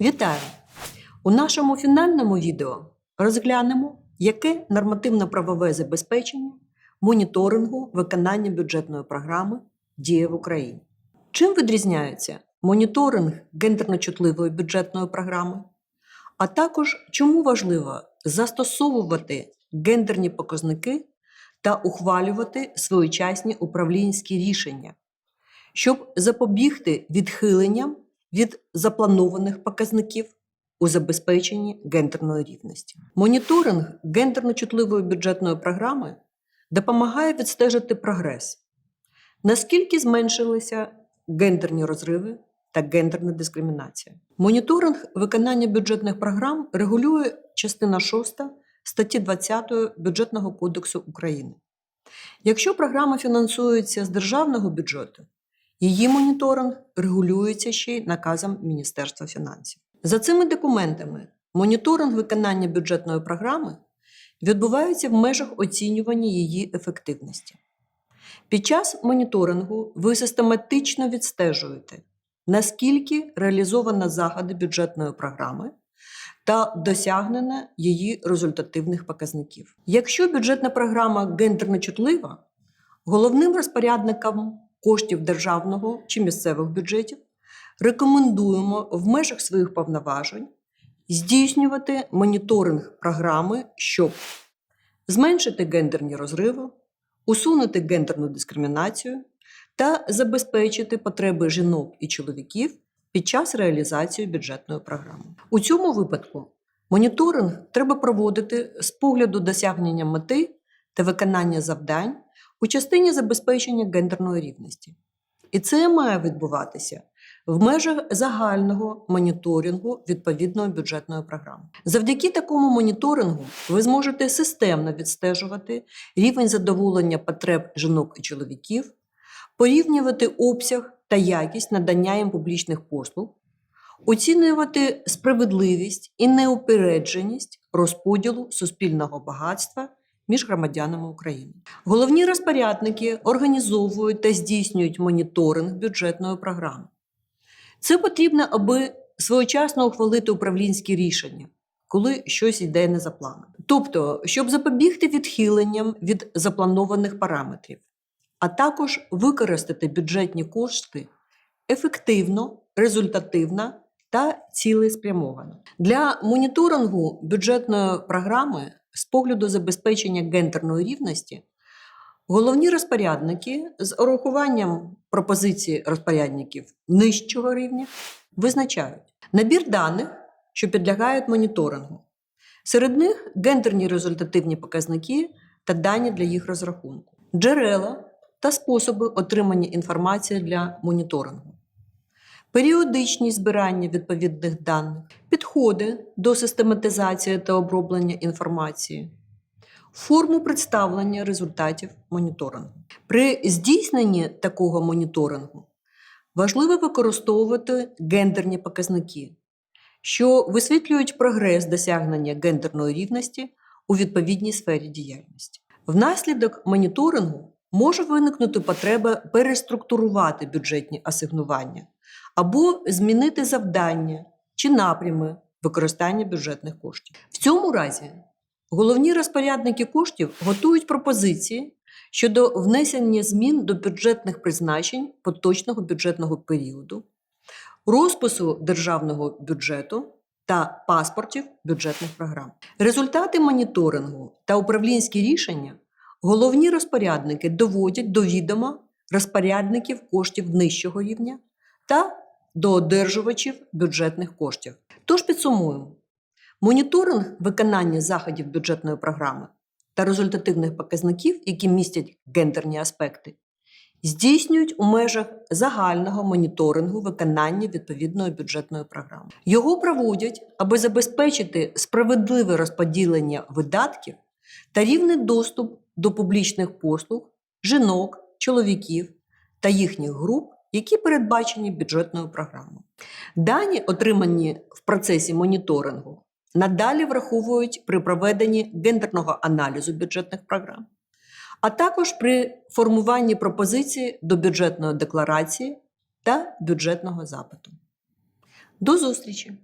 Вітаю! У нашому фінальному відео розглянемо, яке нормативно-правове забезпечення моніторингу виконання бюджетної програми діє в Україні. Чим відрізняється моніторинг гендерно-чутливої бюджетної програми, а також чому важливо застосовувати гендерні показники та ухвалювати своєчасні управлінські рішення, щоб запобігти відхиленням від запланованих показників у забезпеченні гендерної рівності. Моніторинг гендерно-чутливої бюджетної програми допомагає відстежити прогрес, наскільки зменшилися гендерні розриви та гендерна дискримінація. Моніторинг виконання бюджетних програм регулює частина 6 статті 20 Бюджетного кодексу України. Якщо програма фінансується з державного бюджету, Її моніторинг регулюється ще й наказом Міністерства фінансів. За цими документами моніторинг виконання бюджетної програми відбувається в межах оцінювання її ефективності. Під час моніторингу ви систематично відстежуєте, наскільки реалізовано заходи бюджетної програми та досягнено її результативних показників. Якщо бюджетна програма гендерно чутлива, головним розпорядником коштів державного чи місцевих бюджетів, рекомендуємо в межах своїх повноважень здійснювати моніторинг програми, щоб зменшити гендерні розриви, усунути гендерну дискримінацію та забезпечити потреби жінок і чоловіків під час реалізації бюджетної програми. У цьому випадку моніторинг треба проводити з погляду досягнення мети та виконання завдань у частині забезпечення гендерної рівності. І це має відбуватися в межах загального моніторингу відповідної бюджетної програми. Завдяки такому моніторингу ви зможете системно відстежувати рівень задоволення потреб жінок і чоловіків, порівнювати обсяг та якість надання їм публічних послуг, оцінювати справедливість і неупередженість розподілу суспільного багатства між громадянами України. Головні розпорядники організовують та здійснюють моніторинг бюджетної програми. Це потрібно, аби своєчасно ухвалити управлінські рішення, коли щось йде не за планом. Тобто, щоб запобігти відхиленням від запланованих параметрів, а також використати бюджетні кошти ефективно, результативно та цілеспрямовано. Для моніторингу бюджетної програми з погляду забезпечення гендерної рівності, головні розпорядники з урахуванням пропозицій розпорядників нижчого рівня визначають набір даних, що підлягають моніторингу. Серед них гендерні результативні показники та дані для їх розрахунку, джерела та способи отримання інформації для моніторингу періодичність збирання відповідних даних, підходи до систематизації та оброблення інформації, форму представлення результатів моніторингу. При здійсненні такого моніторингу важливо використовувати гендерні показники, що висвітлюють прогрес досягнення гендерної рівності у відповідній сфері діяльності. Внаслідок моніторингу може виникнути потреба переструктурувати бюджетні асигнування або змінити завдання чи напрями використання бюджетних коштів. В цьому разі головні розпорядники коштів готують пропозиції щодо внесення змін до бюджетних призначень поточного бюджетного періоду, розпису державного бюджету та паспортів бюджетних програм. Результати моніторингу та управлінські рішення головні розпорядники доводять до відома розпорядників коштів нижчого рівня та до одержувачів бюджетних коштів. Тож підсумуємо: моніторинг виконання заходів бюджетної програми та результативних показників, які містять гендерні аспекти, здійснюють у межах загального моніторингу виконання відповідної бюджетної програми. Його проводять, аби забезпечити справедливе розподілення видатків та рівний доступ до публічних послуг жінок, чоловіків та їхніх груп які передбачені бюджетною програмою. Дані, отримані в процесі моніторингу, надалі враховують при проведенні гендерного аналізу бюджетних програм, а також при формуванні пропозиції до бюджетної декларації та бюджетного запиту. До зустрічі!